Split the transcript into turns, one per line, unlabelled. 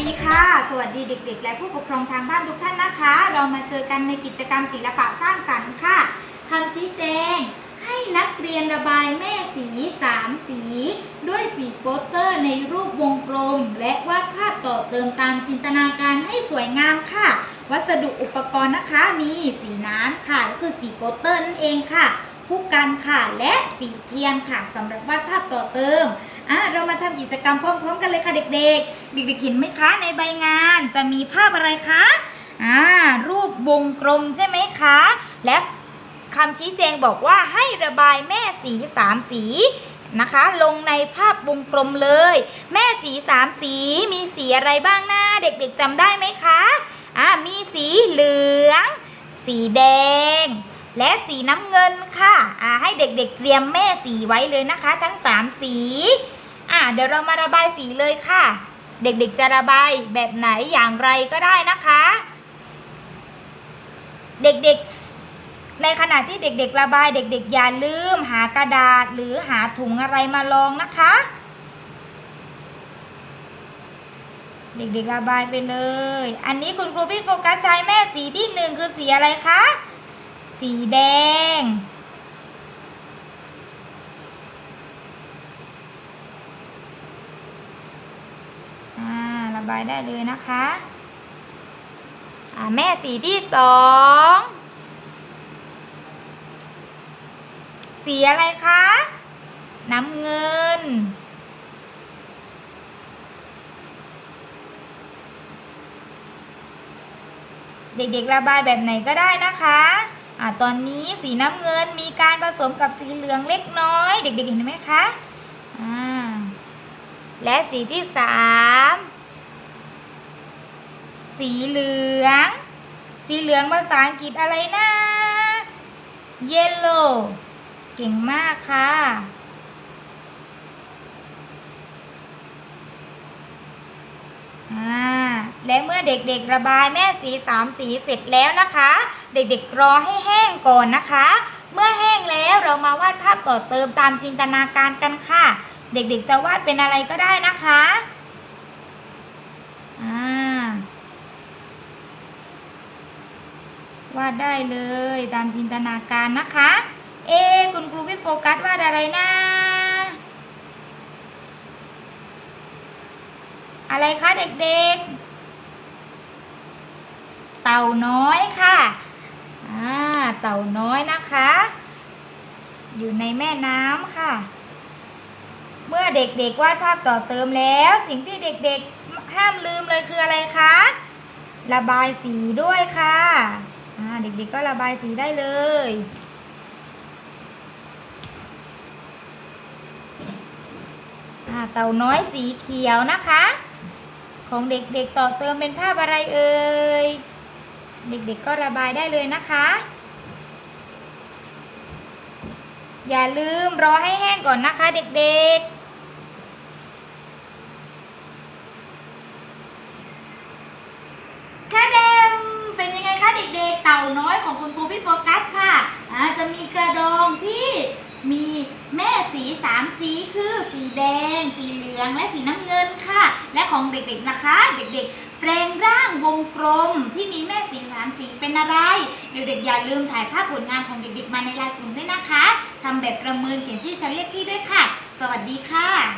ดีค่ะ สวัสดีเด็ก ๆ และผู้ปกครองทางบ้านทุกท่านนะคะ เรามาเจอกันในกิจกรรมศิลปะสร้างสรรค์ค่ะคำชี้แจง ให้นักเรียนระบายแม่สีสามสี ด้วยสีโปสเตอร์ในรูปวงกลม และวาดภาพต่อเติมตามจินตนาการให้สวยงามค่ะ วัสดุอุปกรณ์นะคะมีสีน้ำค่ะก็คือสีโปสเตอร์นั่นเองค่ะ ผู้กันค่ะ และสีเทียนค่ะสำหรับวาดภาพต่อเติมอะเรามาทำกิจกรรมพร้อมๆกันเลยค่ะเด็กๆ เด็กๆเห็นไหมคะในใบงานจะมีภาพอะไรคะอ่ารูปวงกลมใช่ไหมคะ และคำชี้แจงบอกว่าให้ระบายแม่สีสามสีนะคะ ลงในภาพวงกลมเลย แม่สีสามสีมีสีอะไรบ้างนะเด็กๆจำได้ไหมคะอ่ามีสีเหลือง สีแดง และสีน้ำเงินค่ะอ่าให้เด็กๆเตรียมแม่สีไว้เลยนะคะ ทั้งสามสีอ่าเดี๋ยวเรามาระบายสีเลยค่ะ เด็กๆจะระบายแบบไหนอย่างไรก็ได้นะคะ เด็กๆ ในขณะที่เด็กๆ ระบายเด็กๆ อย่าลืมหากระดาษหรือหาถุงอะไรมาลองนะคะ เด็กๆ ระบายไปเลย อันนี้คุณครูพี่โฟกัสใจแม่สีที่หนึ่งคือสีอะไรคะ สีแดง อ่า ระบายได้เลยนะคะ อ่า แม่สีที่สอง สีอะไรคะ น้ำเงินเด็กๆระบายแบบไหนก็ได้นะคะ อ่าตอนนี้สีน้ำเงินมีการผสมกับสีเหลืองเล็กน้อย เด็กๆเห็นไหมคะอ่าและสีที่สามสีเหลือง สีเหลืองภาษาอังกฤษอะไรนะ yellow เก่งมากค่ะอ่า และเมื่อเด็กๆระบายแม่สีสามสีเสร็จแล้วนะคะ เด็กๆรอให้แห้งก่อนนะคะ เมื่อแห้งแล้วเรามาวาดภาพต่อเติมตามจินตนาการกันค่ะ เด็กๆจะวาดเป็นอะไรก็ได้นะคะอ่าวาดได้เลยตามจินตนาการนะคะ เอ คุณครูพี่โฟกัสวาดอะไรนะอะไรคะเด็กๆ เต่าน้อยค่ะอ่าเต่าน้อยนะคะ อยู่ในแม่น้ำค่ะ เมื่อเด็กๆวาดภาพต่อเติมแล้ว สิ่งที่เด็กๆห้ามลืมเลยคืออะไรคะ ระบายสีด้วยค่ะอ่าเด็กๆก็ระบายสีได้เลยอ่าเต่าน้อยสีเขียวนะคะ ของเด็กๆต่อเติมเป็นภาพอะไรเอ่ย เด็กๆก็ระบายได้เลยนะคะ อย่าลืมรอให้แห้งก่อนนะคะเด็กๆแค่เดมเป็นยังไงคะเด็กๆเต่าน้อยของคุณครูพี่โฟกัสค่ะอาจะมีกระดองที่มีแม่สีสามสีคือสีแดง สีเหลืองและสีน้ำเงินค่ะ และของเด็กๆนะคะ เด็กๆ แปลงร่างวงกลมที่มีแม่สีสามสีเป็นอะไรเด็กๆอย่าลืมถ่ายภาพผลงานของเด็กๆมาในไลน์กลุ่มด้วยนะคะทำแบบประเมินเขียนชื่อชั้นเลขที่ด้วยค่ะ สวัสดีค่ะ